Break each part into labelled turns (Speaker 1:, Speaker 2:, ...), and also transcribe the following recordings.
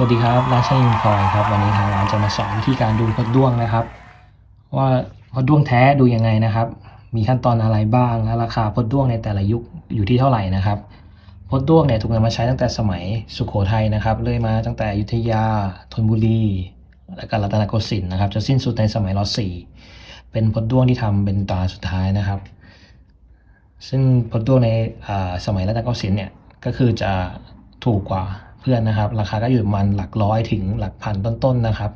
Speaker 1: สวัสดีครับราชายิงพอยครับ วันนี้ทางร้านจะมาสอนวิธีการดูพดด้วงนะครับ ว่าพดด้วงแท้ดูยังไงนะครับ มีขั้นตอนอะไรบ้างและราคาพดด้วงในแต่ละยุคอยู่ที่เท่าไหร่นะครับพดด้วงเนี่ยถูกนำมาใช้ตั้งแต่สมัยสุโขทัยนะครับเรื่อยมาตั้งแต่อยุธยาธนบุรีและก็รัตนโกสินทร์นะครับจะสิ้นสุดในสมัยรัสี่เป็นพดด้วงที่ทำเป็นตาสุดท้ายนะครับ ซึ่งพดด้วงในสมัยรัตนโกสินทร์เนี่ยก็คือจะถูกกว่า เพื่อนนะครับ ราคาก็อยู่ประมันหลักร้อยถึงหลักพันต้นๆนะครับ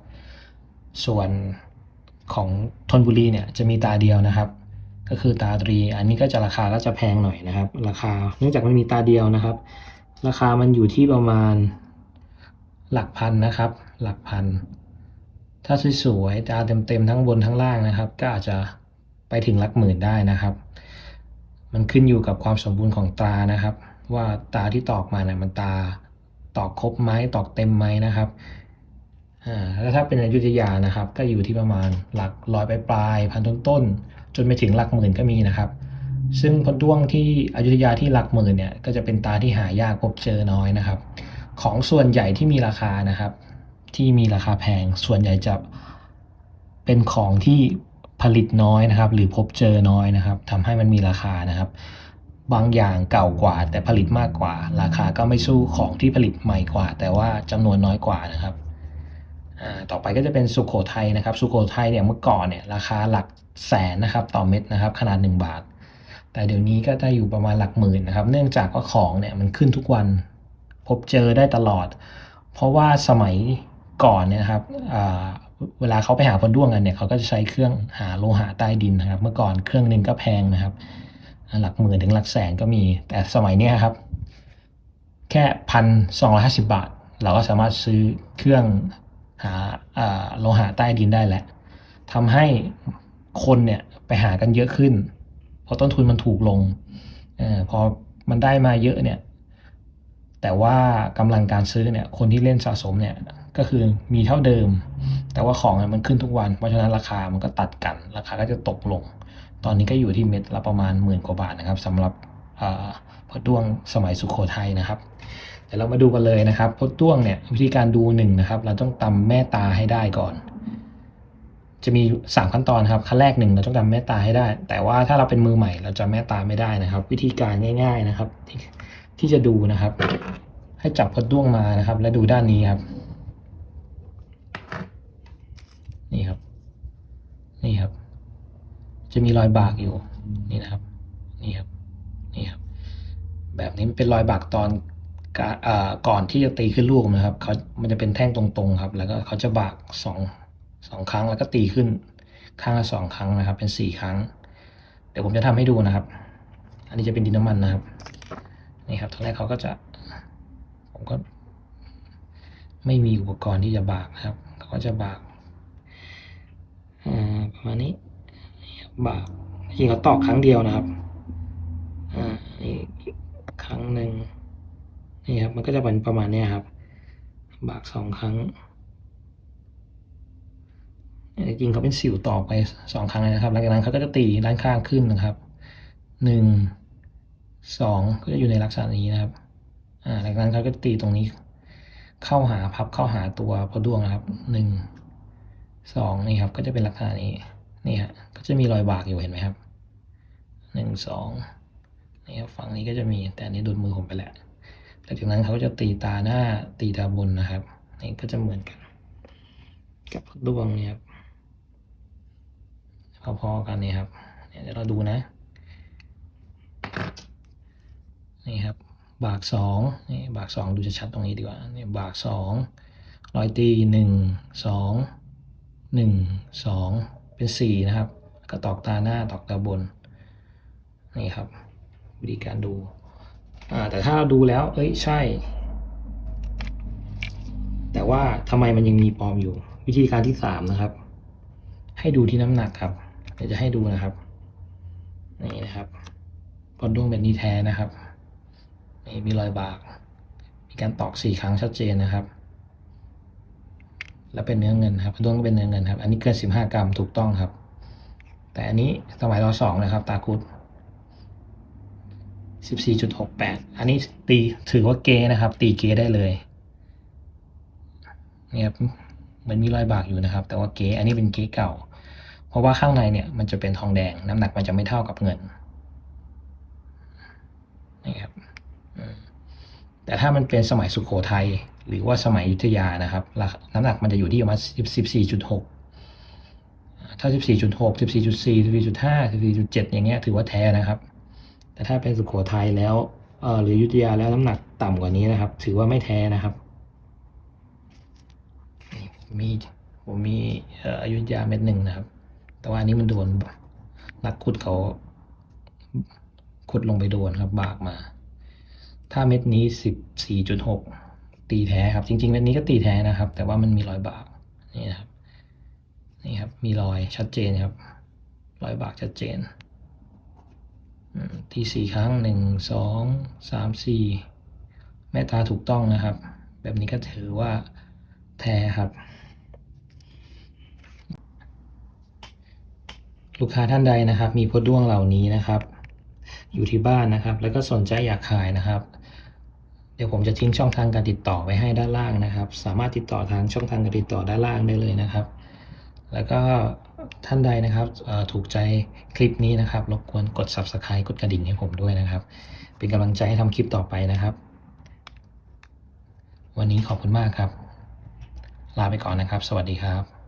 Speaker 1: ส่วนของธนบุรีเนี่ยจะมีตาเดียวนะครับ ก็คือตาตรี อันนี้ก็จะราคาก็จะแพงหน่อยนะครับ ราคาเนื่องจากมันมีตาเดียวนะครับ ราคามันอยู่ที่ประมาณหลักพันนะครับ หลักพัน ถ้าสวยๆตาเต็มๆทั้งบนทั้งล่างนะครับ ก็อาจจะไปถึงหลักหมื่นได้นะครับ มันขึ้นอยู่กับความสมบูรณ์ของตานะครับ ว่าตาที่ตอกมาเนี่ยมันตา ตอกครบไหมตอกเต็มไหมนะครับอ่าแล้วถ้าเป็นอยุธยานะครับ ก็อยู่ที่ประมาณหลักร้อยปลายพันต้นๆจนไปถึงหลักหมื่นก็มีนะครับ ซึ่งพดด้วงที่อยุธยาที่หลักหมื่นเนี่ยก็จะเป็นตาที่หายากพบเจอน้อยนะครับ ของส่วนใหญ่ที่มีราคานะครับ ที่มีราคาแพงส่วนใหญ่จะเป็นของที่ผลิตน้อยนะครับ หรือพบเจอน้อยนะครับทำให้มันมีราคานะครับ บางอย่างเก่ากว่า แต่ผลิตมากกว่า ราคาก็ไม่สู้ของที่ผลิตใหม่กว่า แต่ว่าจำนวนน้อยกว่านะครับต่อไปก็จะเป็นสุโขทัยนะครับ สุโขทัยเนี่ยเมื่อก่อนเนี่ยราคาหลักแสนนะครับต่อเม็ดนะครับขนาด 1 บาท แต่เดี๋ยวนี้ก็จะอยู่ประมาณหลักหมื่นนะครับ เนื่องจากว่าของเนี่ยมันขึ้นทุกวัน พบเจอได้ตลอด เพราะว่าสมัยก่อนเนี่ยนะครับเวลาเขาไปหาพลด้วงกันเนี่ยเขาก็จะใช้เครื่องหาโลหะใต้ดินนะครับ เมื่อก่อนเครื่องหนึ่งก็แพงนะครับ หลักหมื่นถึงหลักแสนก็มี แต่สมัยนี้ครับ แค่พันสองร้อยห้าสิบาท เราก็สามารถซื้อเครื่องหาโลหะใต้ดินได้แล้วทำให้คนเนี่ยไปหากันเยอะขึ้น เพราะต้นทุนมันถูกลงอพอมันได้มาเยอะเนี่ย แต่ว่ากำลังการซื้อเนี่ย คนที่เล่นสะสมเนี่ยก็คือมีเท่าเดิม แต่ว่าของมันขึ้นทุกวัน เพราะฉะนั้นราคามันก็ตัดกัน ราคาก็จะตกลง ตอนนี้ก็อยู่ที่เม็ดละประมาณหมื่นกว่าบาทนะครับสำหรับพดด้วงสมัยสุโขทัยนะครับเดี๋ยวเรามาดูกันเลยนะครับพดด้วงเนี่ยวิธีการดูหนึ่งนะครับ เราต้องตำแม่ตาให้ได้ก่อน จะมีสามขั้นตอนครับขั้นแรกหนึ่งเราต้องจำแม่ตาให้ได้ แต่ว่าถ้าเราเป็นมือใหม่เราจะแม่ตาไม่ได้นะครับ วิธีการง่าย ๆนะครับที่ที่จะดูนะครับ ให้จับพดด้วงมานะครับ และดูด้านนี้ครับ นี่ครับ นี่ครับ จะมีรอยบากอยู่นี่นะครับ นี่ครับนี่ครับ แบบนี้มันเป็นรอยบากตอนกะอ่าก่อนที่จะตีขึ้นลูกนะครับเขามันจะเป็นแท่งตรงๆครับ แล้วก็เขาจะบากสองสองครั้งแล้วก็ตีขึ้นข้างละสองครั้งนะครับ เป็นสี่ครั้ง เดี๋ยวผมจะทำให้ดูนะครับ อันนี้จะเป็นดินน้ำมันนะครับ นี่ครับตอนแรกเขาก็จะ ผมก็ ไม่มีอุปกรณ์ที่จะบากนะครับเขาก็จะบากประมาณนี้ บากจริงเขาตอกครั้งเดียวนะครับ อ่านี่ครั้งหนึ่งนี่ครับ มันก็จะเป็นประมาณนี้ครับ บากสองครั้งจริงเขาเป็นสิวตอกไปสองครั้งนะครับ หลังจากนั้นเขาก็จะตีด้านข้างขึ้นนะครับหนึ่งสองก็จะอยู่ในลักษณะนี้นะครับ อ่าหลังจากนั้นเขาก็ตีตรงนี้ เข้าหาพับเข้าหาตัวพอดวงนะครับหนึ่งสองนี่ครับ ก็จะเป็นลักษณะนี้ นี่ฮะก็จะมีรอยบากอยู่เห็นไหมครับหนึ่งสองนี่ครับฝั่งนี้ก็จะมีแต่อันนี้โดนมือผมไปแหล้วหลังจากนั้นเขาก็จะตีตาหน้าตีตาบนนะครับนี่ก็จะเหมือนกัน กับดวงเนี่ยครับพอๆกันนี่ครับเนี่ยเดี๋ยวเราดูนะ นี่ครับ บากสองนี่บากสองดูจะชัดตรงนี้ดีกว่านี่บากสองรอยตีหนึ่งสองหนึ่งสอง เป็นสี่นะครับก็ตอกตาหน้าตอกตาบน นี่ครับ วิธีการดูอ่าแต่ถ้าเราดูแล้ว เอ้ยใช่ แต่ว่าทำไมมันยังมีปลอมอยู่ วิธีการที่สามนะครับ ให้ดูที่น้ำหนักครับ เดี๋ยวจะให้ดูนะครับนี่นะครับพอด้วงเป็นนี้แท้นะครับนี่มีรอยบาก มีการตอกสี่ครั้งชัดเจนนะครับ แล้วเป็นเนื้อเงินครับด้วงก็เป็นเนื้อเงินครับ อันนี้เกินสิบห้ากรัมถูกต้องครับ แต่อันนี้สมัยรอสองนะครับ ตาคุดสิบสี่จุดหกแปดอันนี้ตีถือว่าเกนะครับ ตีเกได้เลยเนี่ยครับเหมือนมีรอยบากอยู่นะครับ แต่ว่าเก๊อันนี้เป็นเก๊เก่า เพราะว่าข้างในเนี่ยมันจะเป็นทองแดง น้ำหนักมันจะไม่เท่ากับเงินนี่ครับแต่ถ้ามันเป็นสมัยสุโขทัย หรือว่าสมัยยุทธยานะครับราคาน้ำหนักมันจะอยู่ที่ประมาณสิบสี่จุดหกถ้าสิบสี่จุดหกสิบสี่จุดสี่สิบสี่จุดห้าสิบสี่จุดเจ็ดอย่างเงี้ยถือว่าแท้นะครับ แต่ถ้าเป็นสุขโขทัยแล้วเออหรือยุทธยาแล้วน้ำหนักต่ำกว่านี้นะครับ ถือว่าไม่แท้นะครับนี่มีผมมีเอ่อยุธยาเม็ดหนึ่งนะครับ แต่ว่าอันนี้มันโดนนักขุดเขาขุดลงไปโดนครับ บากมา ถ้าเม็ดนี้สิบสี่จุดหก ตีแท้ครับ จริงๆเม็ดนี้ก็ตีแท้นะครับ แต่ว่ามันมีรอยบากนี่นะครับนี่ครับ มีรอยชัดเจนครับรอยบากชัดเจนอืมที่สี่ครั้งหนึ่งสองสามสี่แม่ตาถูกต้องนะครับ แบบนี้ก็ถือว่าแท้ครับ ลูกค้าท่านใดนะครับ มีพดด้วงเหล่านี้นะครับ อยู่ที่บ้านนะครับ แล้วก็สนใจอยากขายนะครับ เดี๋ยวผมจะทิ้งช่องทางการติดต่อไว้ให้ด้านล่างนะครับ สามารถติดต่อทางช่องทางการติดต่อด้านล่างได้เลยนะครับ แล้วก็ท่านใดนะครับถูกใจคลิปนี้นะครับรบกวนกด subscribe กดกระดิ่งให้ผมด้วยนะครับ เป็นกำลังใจให้ทำคลิปต่อไปนะครับ วันนี้ขอบคุณมากครับ ลาไปก่อนนะครับ สวัสดีครับ